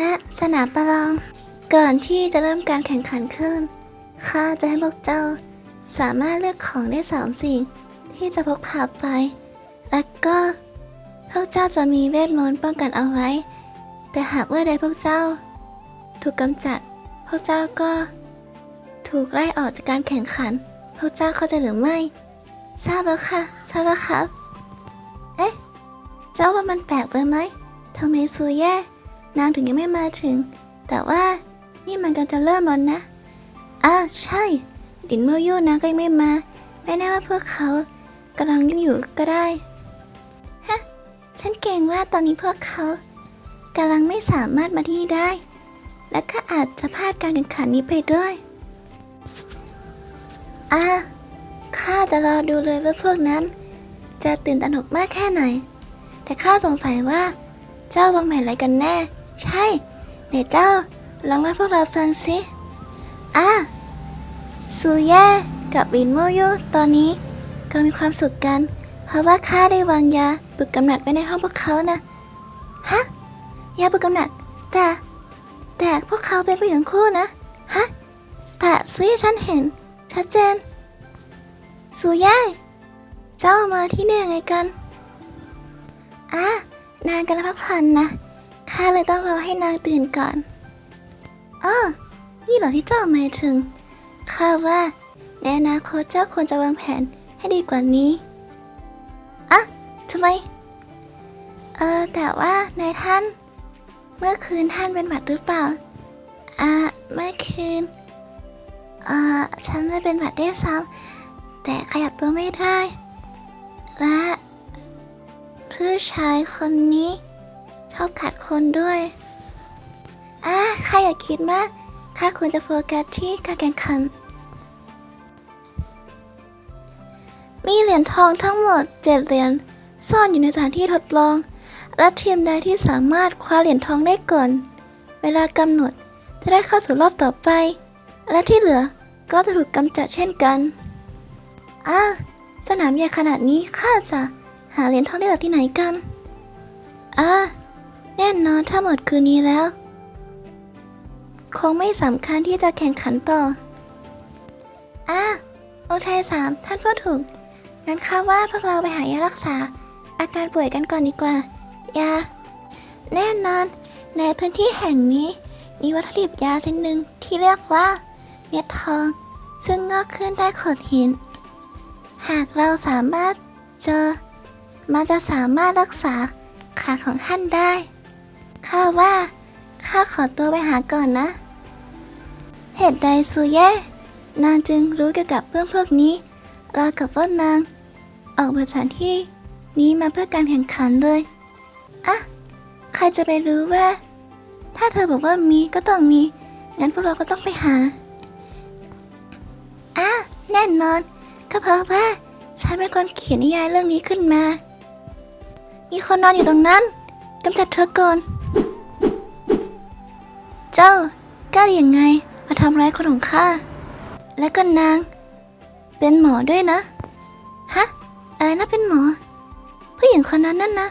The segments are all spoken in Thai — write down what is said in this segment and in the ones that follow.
ณสนามประลอง ก่อนที่จะเริ่มการแข่งขันขึ้น ข้าจะให้พวกเจ้า สามารถเลือกของได้สามสิ่ง ที่จะพกพาไป และก็พวกเจ้าจะมีเวทมนต์ป้องกันเอาไว้ แต่หากเมื่อใดพวกเจ้า ถูกกำจัด พวกเจ้าก็ ถูกไล่ออกจากการแข่งขัน พวกเจ้าเข้าใจหรือไม่ ทราบแล้วค่ะ ทราบแล้วครับ เอ๊ะ เจ้าว่ามันแปลกไปไหมทำไมซูแย่ นางถึงยังไม่มาถึง แต่ว่านี่มันกำลังจะเริ่มแล้วนะอ่าใช่ ดินโมยูนะก็ยังไม่มา ไม่แน่ว่าพวกเขากำลังยุ่งอยู่ก็ได้ ฮะ ฉันเกรงว่าตอนนี้พวกเขากำลังไม่สามารถมาที่นี่ได้ และก็อาจจะพลาดการแข่งขันนี้ไปด้วยอ่าข้าจะรอดูเลยว่าพวกนั้น จะตื่นตระหนกมากแค่ไหน แต่ข้าสงสัยว่าเจ้าวางแผนอะไรกันแน่ ใช่ไหนเจ้าลองเล่าพวกเราฟังสิอะซูแย่กับลินโมโยตอนนี้กำลังมีความสุขกัน เพราะว่าข้าได้วางยาปลุกกำหนัดไว้ในห้องพวกเขานะฮะยาปลุกกำหนัด แต่ แต่พวกเขาเป็นผู้หญิงคู่นะฮะแต่ซูแย่ฉันเห็น ชัดเจนซูแย่เจ้ามาที่นี่ยังไงกันอะนางกำลังพักผ่อนนะ ข้าเลยต้องรอให้นางตื่นก่อนอ้อนี่เหรอที่เจ้าหมายถึง ข้าว่าในอนาคตเจ้าควรจะวางแผนให้ดีกว่านี้อะทำไม เออแต่ว่านายท่าน เมื่อคืนท่านเป็นหวัดหรือเปล่า อ่าเมื่อคืน เอ่าฉันไม่เป็นหวัดได้ซ้ำแต่ขยับตัวไม่ได้ และผู้ชายคนนี้ ชอบขัดคนด้วยอะข้าอย่าคิดมากข้าควรจะโฟกัสที่การแข่งขัน มีเหรียญทองทั้งหมด 7 เหรียญซ่อนอยู่ในสถานที่ทดลอง และทีมใดที่สามารถคว้าเหรียญทองได้ก่อน เวลากำหนดจะได้เข้าสู่รอบต่อไป และที่เหลือก็จะถูกกำจัดเช่นกันอะสนามใหญ่ขนาดนี้ข้าจะหาเหรียญทองได้จากที่ไหนกัน อะ แน่นอนถ้าหมดคืนนี้แล้ว คงไม่สำคัญที่จะแข่งขันต่ออะองค์ชายสามท่านพูดถูกงั้นข้าว่าพวกเราไปหายารักษา อาการป่วยกันก่อนดีกว่า ยา แน่นอน ในพื้นที่แห่งนี้ มีวัตถุดิบยาชนิดหนึ่งที่เรียกว่า เม็ดทอง ซึ่งงอกขึ้นใต้โขดหิน หากเราสามารถเจอ มันจะสามารถรักษาขาของท่านได้ ข้าว่า ข้าขอตัวไปหาก่อนนะ เหตุใดซูเย่นางจึงรู้เกี่ยวกับเรื่องพวกนี้ราวกับว่านาง ออกแบบสถานที่นี้มาเพื่อการแข่งขันเลยอะใครจะไปรู้ว่า ถ้าเธอบอกว่ามีก็ต้องมี งั้นพวกเราก็ต้องไปหาอะแน่นอน ก็เพราะว่าฉันเป็นคนเขียนนิยายเรื่องนี้ขึ้นมา มีคนนอนอยู่ตรงนั้นกำจัดเธอก่อน จ้า กล้าได้ยังไง มาทำร้ายคนของข้า และก็นาง เป็นหมอด้วยนะ ฮะ อะไรนะเป็นหมอ ผู้หญิงคนนั้นนั่นนะ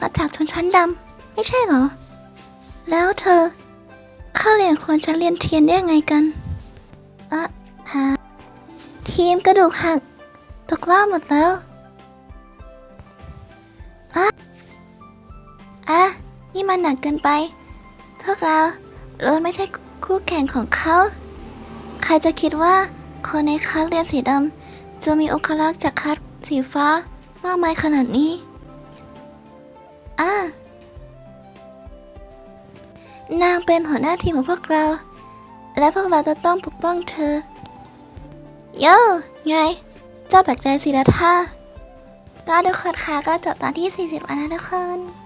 มาจากชนชั้นดำ ไม่ใช่เหรอ แล้วเธอเข้าเรียนควรชั้นเรียนเทียนได้ยังไงกันอะฮะทีมกระดูกหัก ตกรอบหมดแล้วอะอะนี่มันหนักเกินไป พวกเรา โรนไม่ใช่คู่แข่งของเขา ใครจะคิดว่าคนในคัสเรียนสีดำจะมีองคลักษ์จากคัสสีฟ้ามากมายขนาดนี้อะนางเป็นหัวหน้าทีมของพวกเรา และพวกเราจะต้องปกป้องเธอ โย่ไง เจ้าแปลกใจสิละท่าก็ทุกคนค่ะก็จบตอนที่ 40แล้วนะทุกคน